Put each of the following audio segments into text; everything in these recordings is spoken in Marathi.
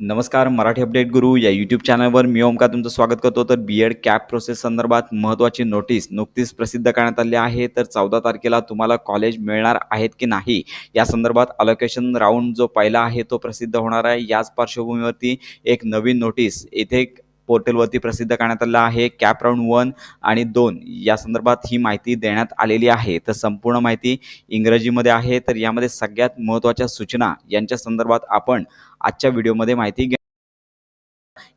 नमस्कार मराठी अपडेट गुरु या यूट्यूब चॅनलवर मी ओमका तुमचं स्वागत करतो. तर बी एड कॅप प्रोसेस संदर्भात महत्त्वाची नोटीस नुकतीच प्रसिद्ध करण्यात आली आहे. तर चौदा तारखेला तुम्हाला कॉलेज मिळणार आहेत की नाही? या संदर्भात अलोकेशन राऊंड जो पहिला आहे तो प्रसिद्ध होणार आहे. याच पार्श्वभूमीवरती एक नवीन नोटीस येथे पोर्टलवरती प्रसिद्ध करण्यात आलं आहे. कॅप राऊंड वन आणि दोन या संदर्भात ही माहिती देण्यात आलेली आहे. तर संपूर्ण माहिती इंग्रजीमध्ये आहे. तर यामध्ये सगळ्यात महत्त्वाच्या सूचना यांच्या संदर्भात आपण आजच्या व्हिडिओमध्ये माहिती घे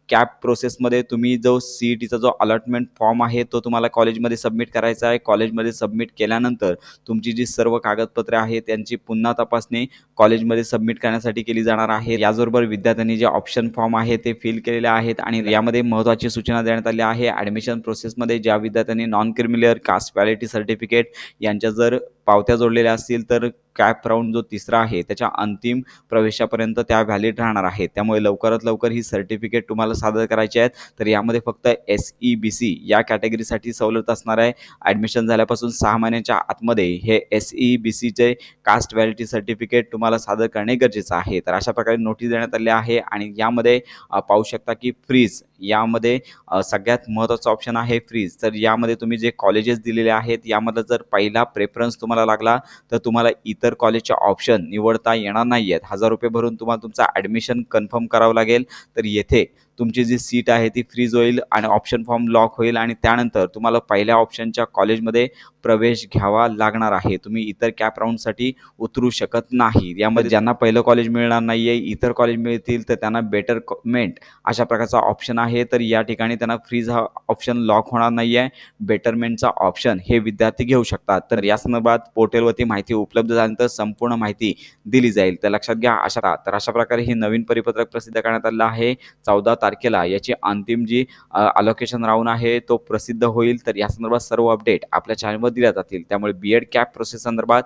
कॅप प्रोसेसमध्ये तुम्ही जो सी ई टीचा जो अलॉटमेंट फॉर्म आहे तो तुम्हाला कॉलेजमध्ये सबमिट करायचा आहे. कॉलेजमध्ये सबमिट केल्यानंतर तुमची जी सर्व कागदपत्रे आहेत त्यांची पुन्हा तपासणी कॉलेजमध्ये सबमिट करण्यासाठी केली जाणार आहे. याचबरोबर विद्यार्थ्यांनी जे ऑप्शन फॉर्म आहे ते फिल केलेले आहेत आणि यामध्ये महत्त्वाची सूचना देण्यात आली आहे. ॲडमिशन प्रोसेसमध्ये ज्या विद्यार्थ्यांनी non creamy layer caste validity certificate यांच्या जर पावत्या जोडलेल्या असतील तर कॅप राऊंड जो तिसरा आहे त्याच्या अंतिम प्रवेशापर्यंत त्या व्हॅलिड राहणार आहेत. त्यामुळे लवकरात लवकर ही सर्टिफिकेट तुम्हाला सादर करायची आहेत. तर यामध्ये फक्त एस ई बी सी या कॅटेगरीसाठी सवलत असणार आहे. ॲडमिशन झाल्यापासून सहा महिन्याच्या आतमध्ये हे एस ई बी सीचे कास्ट व्हॅलिटी सर्टिफिकेट तुम्हाला सादर करणे गरजेचं आहे. तर अशा प्रकारे नोटीस देण्यात आली आहे आणि यामध्ये पाहू शकता की फ्रीज यामध्ये सगळ्यात महत्त्वाचा ऑप्शन आहे फ्रीज तर यामध्ये तुम्ही जे कॉलेजेस दिलेले आहेत यामध्ये जर पहिला प्रेफरन्स तुम्हाला तुम्हाला लागला तर तुम्हाला इतर कॉलेजचे ऑप्शन निवडता येणार नाही आहेत हजार रुपये भरून तुम्हाला तुमचं ॲडमिशन कन्फर्म करावं लागेल. तर येथे तुमची जी सीट आहे ती फ्रीज होईल आणि ऑप्शन फॉर्म लॉक होईल आणि त्यानंतर तुम्हाला पहिल्या ऑप्शनच्या कॉलेजमध्ये प्रवेश घ्यावा लागणार आहे. तुम्ही इतर कॅप राऊंडसाठी उतरू शकत नाही. यामध्ये ज्यांना पहिलं कॉलेज मिळणार नाही आहे इतर कॉलेज मिळतील तर त्यांना बेटरमेंट अशा प्रकारचा ऑप्शन आहे. तर या ठिकाणी त्यांना फ्रीज हा ऑप्शन लॉक होणार नाही आहे बेटरमेंटचा ऑप्शन हे विद्यार्थी घेऊ शकतात. तर या संदर्भात पोर्टलवरती माहिती उपलब्ध झाल्यानंतर संपूर्ण माहिती दिली जाईल. तर लक्षात घ्या अशा तर अशा प्रकारे हे नवीन परिपत्रक प्रसिद्ध करण्यात आलं आहे. चौदा तारखेला याची अंतिम जी अलोकेशन राऊंड आहे तो प्रसिद्ध होईल. तर या संदर्भात सर्व अपडेट आपल्या चॅनलवर दिल्या जातील. त्यामुळे बी एड कॅप प्रोसेस संदर्भात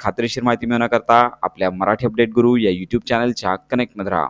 खात्रीशीर माहिती मिळवण्याकरता आपल्या मराठी अपडेट गुरु या यूट्यूब चॅनलच्या कनेक्टमध्ये राहा.